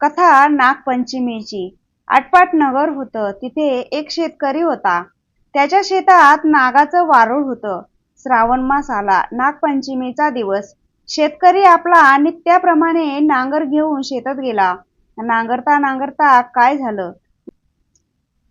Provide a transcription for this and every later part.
कथा नागपंचमीची. आटपाट नगर होतं. तिथे एक शेतकरी होता. त्याच्या शेतात नागाचं वारूळ होतं. श्रावण मास आला. नागपंचमीचा दिवस. शेतकरी आपला नित्याप्रमाणे नांगर घेऊन शेतात गेला. नांगरता नांगरता काय झालं?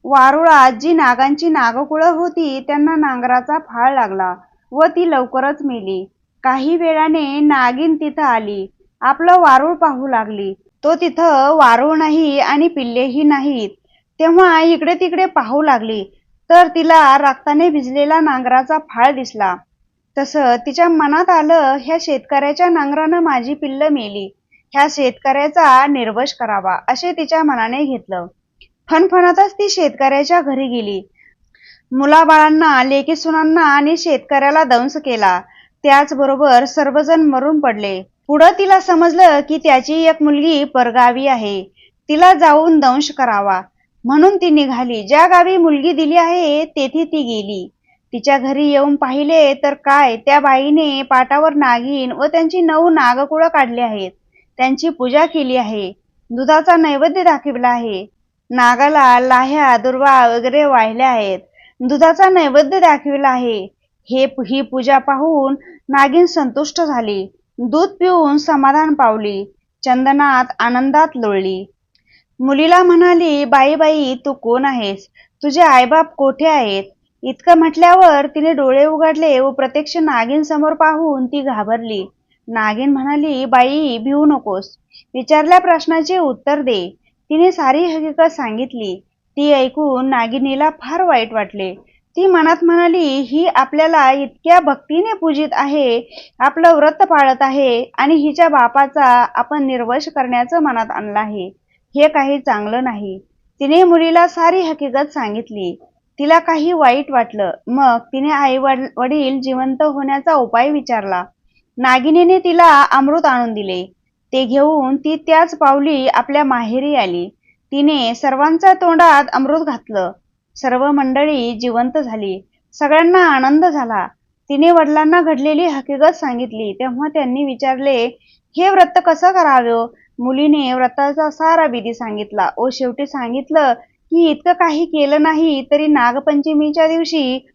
वारुळात जी नागांची नागकुळं होती त्यांना नांगराचा फाळ लागला व ती लवकरच मेली. काही वेळाने नागिन तिथं आली. आपलं वारूळ पाहू लागली. तो तिथं वारू नाही आणि पिल्लेही नाहीत. तेव्हा इकडे तिकडे पाहू लागली. तर तिला रक्ताने भिजलेला नांगराचा फाळ दिसला. तसं तिच्या मनात आलं ह्या शेतकऱ्याच्या नांगरानं माझी पिल्ल मेली. ह्या शेतकऱ्याचा निर्वश करावा असे तिच्या मनाने घेतलं. फणफणातच ती शेतकऱ्याच्या घरी गेली. मुलाबाळांना लेकी सुनांना आणि शेतकऱ्याला दंश केला. त्याचबरोबर सर्वजण मरून पडले. पुढं तिला समजलं की त्याची एक मुलगी परगावी आहे. तिला जाऊन दंश करावा. म्हणून ती निघाली. ज्या गावी मुलगी दिली आहे तेथे ती गेली. तिच्या घरी येऊन पाहिले तर काय त्या बाईने पाटावर नागिन व त्यांची नऊ नागकुळं काढली आहेत. त्यांची पूजा केली आहे. दुधाचा नैवेद्य दाखविला आहे. नागाला लाह्या दुर्वा वगैरे वाहिल्या आहेत. दुधाचा नैवेद्य दाखविला आहे. हे ही पूजा पाहून नागिन संतुष्ट झाली. दूध पिऊन समाधान पावली. चंदनात आनंदात लोळली. मुलीला म्हणाली बाई बाई तू कोण आहेस? तुझे आईबाप कोठे आहेत? इतकं म्हटल्यावर तिने डोळे उघडले व प्रत्यक्ष नागिन समोर पाहून ती घाबरली. नागिन म्हणाली बाई भिवू नकोस. विचारल्या प्रश्नाचे उत्तर दे. तिने सारी हकीकत सांगितली. ती ऐकून नागिनीला फार वाईट वाटले. ती मनात म्हणाली ही आपल्याला इतक्या भक्तीने पूजित आहे आपलं व्रत पाळत आहे आणि हिच्या बापाचा आपण निर्वश करण्याचं मनात आणलं आहे. हे काही चांगलं नाही. तिने मुलीला सारी हकीकत सांगितली. तिला काही वाईट वाटलं. मग तिने आई वडील जिवंत होण्याचा उपाय विचारला. नागिनीने तिला अमृत आणून दिले. ते घेऊन ती त्याच पावली आपल्या माहेरी आली. तिने सर्वांच्या तोंडात अमृत घातलं. सर्व मंडळी जिवंत झाली. सगळ्यांना आनंद झाला. तिने वडिलांना घडलेली हकीकत सांगितली. तेव्हा त्यांनी विचारले हे व्रत कसं करावं? मुलीने व्रताचा सारा विधी सांगितला. ओ शेवटी सांगितलं की इतकं काही केलं नाही तरी नागपंचमीच्या दिवशी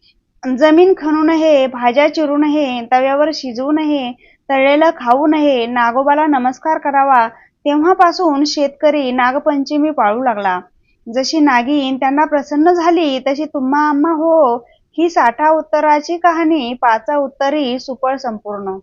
जमीन खणू नये भाज्या चिरू नये तव्यावर शिजवू नये तळलेलं खाऊ नये नागोबाला नमस्कार करावा. तेव्हापासून शेतकरी नागपंचमी पाळू लागला. जशी नागिन त्यांना प्रसन्न झाली तशी तुम्हा आम्हा हो. ही साठा उत्तराची कहाणी पाचा उत्तरी सुपळ संपूर्ण.